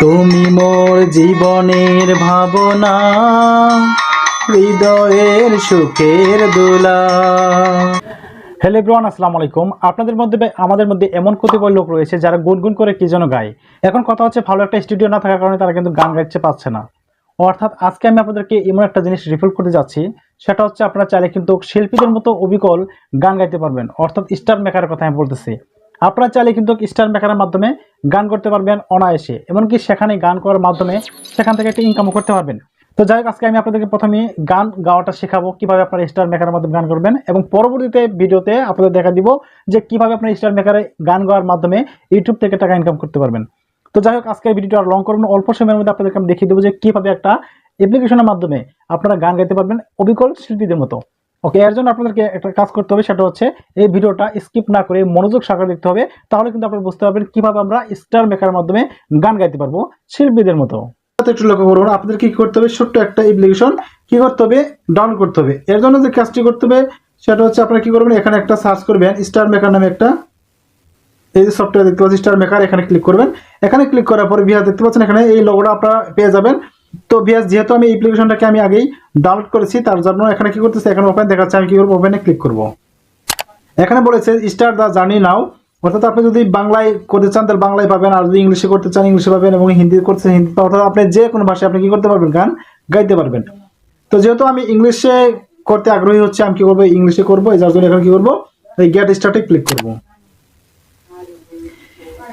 তুমি মোর জীবনের ভাবনা, হৃদয়ের সুখের দোলা। হ্যালো এভরিওয়ান আসসালামু আলাইকুম। আপনাদের মধ্যে আমাদের মধ্যে এমন কতিপয় লোক রয়েছে যারা গুনগুন করে কি যেন গায়। এখন কথা হচ্ছে ভালো একটা স্টুডিও না থাকার কারণে তারা কিন্তু গান গাইতে পারছে না। অর্থাৎ আজকে আমি আপনাদেরকে এমন একটা জিনিস রিফিল করতে যাচ্ছি। সেটা হচ্ছে আপনারা চাইলে কিন্তু শিল্পীদের মতো অবিকল গান গাইতে পারবেন। অর্থাৎ স্টার মেকারের কথা আমি বলতেছি। আপনারা চাইলে কিন্তু স্টার মেকারের মাধ্যমে গান করতে পারবেন অনায়াসে, এমনকি সেখানে গান করার মাধ্যমে সেখান থেকে একটা ইনকামও করতে পারবেন। তো যাই হোক, আজকে আমি আপনাদেরকে প্রথমে গান গাওয়াটা শেখাবো, কীভাবে আপনারা স্টার মেকারের মাধ্যমে গান করবেন এবং পরবর্তীতে ভিডিওতে আপনাদের দেখা দিব যে কীভাবে আপনারা স্টার মেকারে গান গাওয়ার মাধ্যমে ইউটিউব থেকে টাকা ইনকাম করতে পারবেন। তো যাই হোক আজকে ভিডিওটা আর লং করুন, অল্প সময়ের মধ্যে আপনাদেরকে আমি দেখিয়ে দেবো যে কীভাবে একটা অ্যাপ্লিকেশনের মাধ্যমে আপনারা গান গাইতে পারবেন অবিকল শিল্পীদের মতো। ওকে এর জন্য আপনাদেরকে একটা কাজ করতে হবে, সেটা হচ্ছে এই ভিডিওটা স্কিপ না করে মনোযোগ সহকারে দেখতে হবে, তাহলে কিন্তু আপনারা বুঝতে পারবেন কীভাবে আমরা স্টার মেকারের মাধ্যমে গান গাইতে পারব শিল্পীদের মতো। একটু লক্ষ্য করুন, আপনাদের কি করতে হবে? ছোট্ট একটা অ্যাপ্লিকেশন কি করতে হবে? ডাউন করতে হবে। এর জন্য যে কাজটি করতে হবে, সেটা হচ্ছে আপনারা কি করবেন? এখানে একটা সার্চ করবেন স্টার মেকার নামে একটা, এই যে সফটওয়্যার দেখতে পাচ্ছেন স্টার মেকার এখানে ক্লিক করবেন। এখানে ক্লিক করার পর ভিয়াস দেখতে পাচ্ছেন, এখানে এই লোগোটা আপনারা পেয়ে যাবেন। তো ভিয়াস যেহেতু আমি অ্যাপ্লিকেশনটাকে আমি আগেই ডাউনলোড করেছি, তার জন্য এখানে কি করতেছে? এখানে ওপেন দেখাচ্ছে, আমি কি করব? ওপেনে ক্লিক করব। এখানে বলেছে স্টার দা জার্নি নাও অর্থাৎ আপনি যদি বাংলায় করতে চান, তাহলে বাংলায় পাবেন, আর যদি ইংলিশে করতে চান, ইংলিশে পাবেন এবং হিন্দি করতে হিন্দি অর্থাৎ আপনি যে কোনো ভাষায় আপনি কি করতে পারবেন, গান গাইতে পারবেন। তো যেহেতু আমি ইংলিশে করতে আগ্রহী হচ্ছে, আমি কি করব? ইংলিশে করব যার জন্য এখানে কি করব? এই গেট স্টার্টে ক্লিক করব।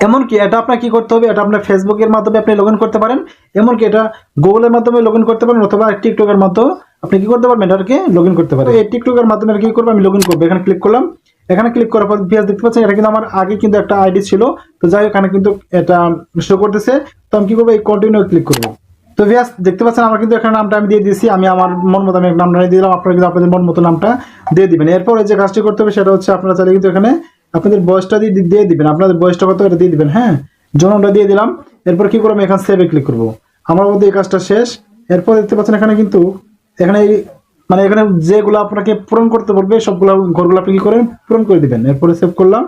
এমনকি এটা আপনার কি করতে হবে, এটা আপনার ফেসবুকের মাধ্যমে আপনি লগ করতে পারেন, এমনকি এটা গুগলের মাধ্যমে লগ করতে পারেন অথবা টিকটকের মাধ্যমে আপনি কি করতে পারবেন, এটাকে লগ করতে পারেন। এই টিকটকের মাধ্যমে কি করব, আমি লগ করব। এখানে ক্লিক করলাম। এখানে ক্লিক করার পর পেজ দেখতে পাচ্ছেন, এটা কিন্তু আমার আগে কিন্তু একটা আইডি ছিল। তো যাই এখানে কিন্তু এটা শো করতেছে। তো আমি কি করব, এই কন্টিনিউ ক্লিক করব। তো ভিয়াস দেখতে পাচ্ছেন, আমার কিন্তু এখানে নামটা আমি দিয়ে দিয়েছি। আমি আমার মন মতো আমি নামটা দিয়ে দিলাম। আপনারা কিন্তু আপনাদের মন মতো নামটা দিয়ে দিবেন। এরপরে যে কাজটি করতে হবে, সেটা হচ্ছে আপনারা চাইলে কিন্তু এখানে আপনাদের বয়সটা দিয়ে দিয়ে দিবেন। আপনাদের বয়সটা কত এটা দিয়ে দিবেন হ্যাঁ? জনমটা দিয়ে দিলাম। এরপর কি করব? এখানে সেভে ক্লিক করব। আমার মধ্যে এই কাজটা শেষ। এরপর দেখতে পাচ্ছেন এখানে কিন্তু এখানে মানে এখানে যেগুলো আপনাকে পূরণ করতে বলবে, সবগুলো ঘরগুলো আপনি কি করেন? পূরণ করে দিবেন। এরপরে সেভ করলাম।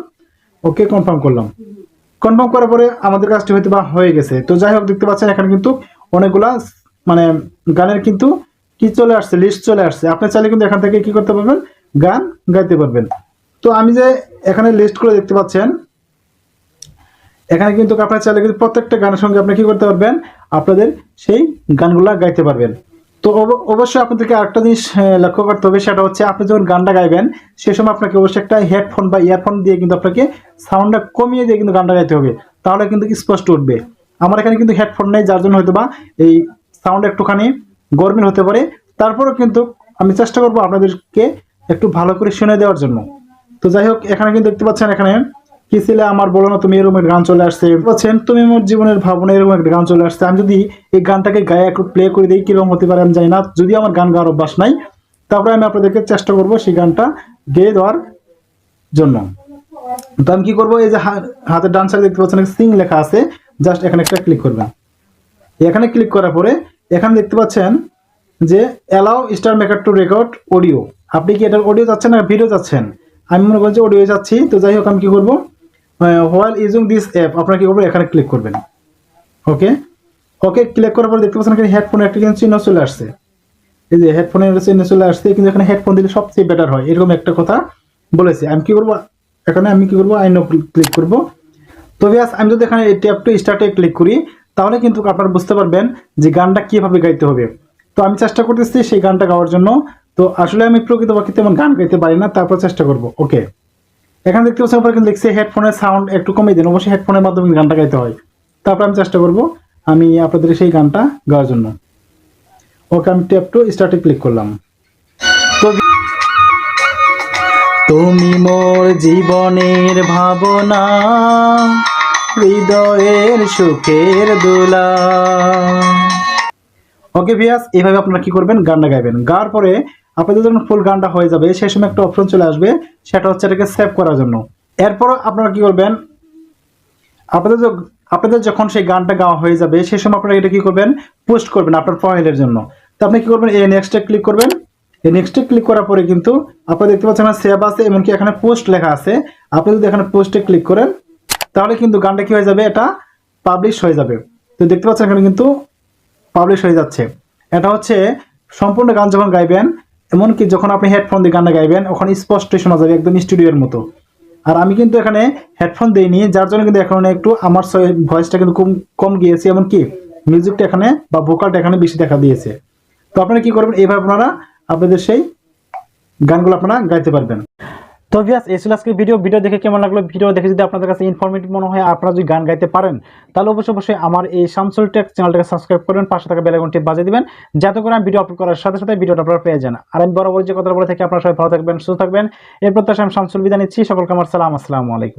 ওকে কনফার্ম করলাম। কনফার্ম করার পরে আমাদের কাজটি হয়তো বা হয়ে গেছে। তো যাই হোক, দেখতে পাচ্ছেন এখানে কিন্তু অনেকগুলা মানে গানের কিন্তু কি চলে আসছে লিস্ট চলে আসছে। আপনি চাইলে কিন্তু এখান থেকে কি করতে পারবেন? গান গাইতে পারবেন। তো আমি যে এখানে লিস্ট করে দেখতে পাচ্ছেন, এখানে কিন্তু আপনার চাইলে কিন্তু প্রত্যেকটা গানের সঙ্গে আপনি কি করতে পারবেন, আপনাদের সেই গানগুলা গাইতে পারবেন। তো অবশ্যই আপনাদেরকে আরেকটা জিনিস লক্ষ্য করতে হবে, সেটা হচ্ছে আপনি যখন গানটা গাইবেন, সে সময় আপনাকে অবশ্যই একটা হেডফোন বা ইয়ারফোন দিয়ে কিন্তু আপনাকে সাউন্ডটা কমিয়ে দিয়ে কিন্তু গানটা গাইতে হবে, তাহলে কিন্তু স্পষ্ট উঠবে। আমার এখানে কিন্তু হেডফোন নেই, যার জন্য হয়তো বা এই সাউন্ড একটুখানি গরমিল হতে পারে। তারপরেও কিন্তু আমি চেষ্টা করব আপনাদেরকে একটু ভালো করে শুনে দেওয়ার জন্য। তো যাই হোক, এখানে কিন্তু দেখতে পাচ্ছেন, এখানে কি ছিলে? আমার বলো না, তুমি এরকম গান চলে আসছে। বলছেন তুমি আমার জীবনের ভাবনা এরকম একটা গান চলে আসছে। আমি যদি এই গানটাকে গায়ে একটু প্লে করে দিই, কীরকম হতে পারে আমি জানি না। যদি আমার গান গাওয়ার অভ্যাস নাই, তারপরে আমি আপনাদেরকে চেষ্টা করব সেই গানটা গেয়ে দেওয়ার জন্য। তো আমি কি করব, এই যে হাতের ডান সাইডে দেখতে পাচ্ছেন সিং লেখা আছে। জাস্ট এখানে একটা ক্লিক করবেন। এখানে ক্লিক করার পরে এখানে দেখতে পাচ্ছেন যে allow star maker to record audio আপনি কি এটার অডিও যাচ্ছেন না ভিডিও যাচ্ছেন আমি মনে করছি অডিও যাচ্ছি, তো যাই হোক আমি কি করব? হোয়াইল ইউজিং দিস অ্যাপ আপনারা কি করবেন? এখানে ক্লিক করবেন। ওকে ওকে ক্লিক করার পর দেখতে পাচ্ছেন এখানে হেডফোন একটা কিন্তু চিহ্ন চলে আসছে। এই যে হেডফোনের চিহ্ন চলে আসছে, কিন্তু এখানে হেডফোন দিলে সবচেয়ে বেটার হয়। এরকম একটা কথা বলেছে। আমি কি করব? এখানে আমি কি করব? আইনো ক্লিক করব। তো ব্যাস, আমি যদি এখানে ট্যাপ টু স্টার্টে ক্লিক করি, তাহলে কিন্তু আপনারা বুঝতে পারবেন যে গানটা কীভাবে গাইতে হবে। তো আমি চেষ্টা করতেছি সেই গানটা গাওয়ার জন্য। তো আসলে আমি প্রকৃতপক্ষে তেমন গান গাইতে পারি না তারপর চেষ্টা করব। ওকে এখানে দেখতে পাচ্ছেন উপরে কিন্তু লিখছে হেডফোনের সাউন্ড একটু কমিয়ে দিন অবশ্যই হেডফোনের মাধ্যমে গানটা গাইতে হয়। তারপর আমি চেষ্টা করব আমি আপনাদের সেই গানটা গাওয়ার জন্য। ওকে আমি ট্যাপ টু স্টার্টে ক্লিক করলাম। তো তুমি মোর জীবনের ভাবনা হৃদয়ের সুখের দোলা। ওকে ভিয়াস এভাবে আপনারা কি করবেন? গানটা গাইবেন। গাওয়ার পরে আপনাদের যখন ফুল গানটা হয়ে যাবে। সেই সময় একটা অপশন চলে আসবে, সেটা হচ্ছে এটাকে সেভ করার জন্য। এরপর আপনারা কি করবেন? আপনাদের আপনাদের যখন সেই গানটা গাওয়া হয়ে যাবে, সেই সময় আপনারা এটা কি করবেন? পোস্ট করবেন আপনার প্রোফাইলের জন্য। তো আপনি কি করবেন? এই নেক্সটে ক্লিক করবেন। এই নেক্সটে ক্লিক করার পরে কিন্তু আপনারা দেখতে পাচ্ছেন সেভ আছে, এমনকি এখানে পোস্ট লেখা আছে। আপনি যদি এখানে পোস্টে ক্লিক করেন, তাহলে কিন্তু গানটা কি হয়ে যাবে? এটা পাবলিশ হয়ে যাবে। তো দেখতে পাচ্ছেন এখানে কিন্তু পাবলিশ হয়ে যাচ্ছে। এটা হচ্ছে সম্পূর্ণ গান যখন গাইবেন এমনকি যখন আপনি হেডফোন দিয়ে গানটা গাইবেন, ওখানে স্পষ্টই শোনা যাবে একদম স্টুডিওর মতো। আর আমি কিন্তু এখানে হেডফোন দিইনি, যার জন্য কিন্তু এখন একটু আমার ভয়েসটা কিন্তু কম কম গিয়েছে, এমনকি মিউজিকটা এখানে বা ভোকালটা এখানে বেশি দেখা দিয়েছে। তো আপনারা কি করবেন? এইভাবে আপনারা আপনাদের সেই গানগুলো আপনারা গাইতে পারবেন। তো ভিয়াস এই আজকের ভিডিও। ভিডিও দেখে কেমন লাগল? ভিডিও দেখে যদি আপনাদের কাছে ইনফরমেটিভ মনে হয়, আপনারা যদি গান গাইতে পারেন, তাহলে অবশ্যই অবশ্যই আমার এই শামসুল টেক চ্যানেলটাকে সাবস্ক্রাইব করবেন, পাশে থাকা বেলাগনটি বাজিয়ে দিবেন, যাতে করে আমি ভিডিও আপলোড করার সাথে সাথে ভিডিওটা আপনারা পেয়ে যান। আর আমি বরাবর যে কথা বলে থাকি, আপনারা সবাই ভালো থাকবেন, সুস্থ থাকবেন। এরপর তো আমি শামসুল বিদায় নিচ্ছি। সকলকে আমার সালাম, আসসালামু আলাইকুম।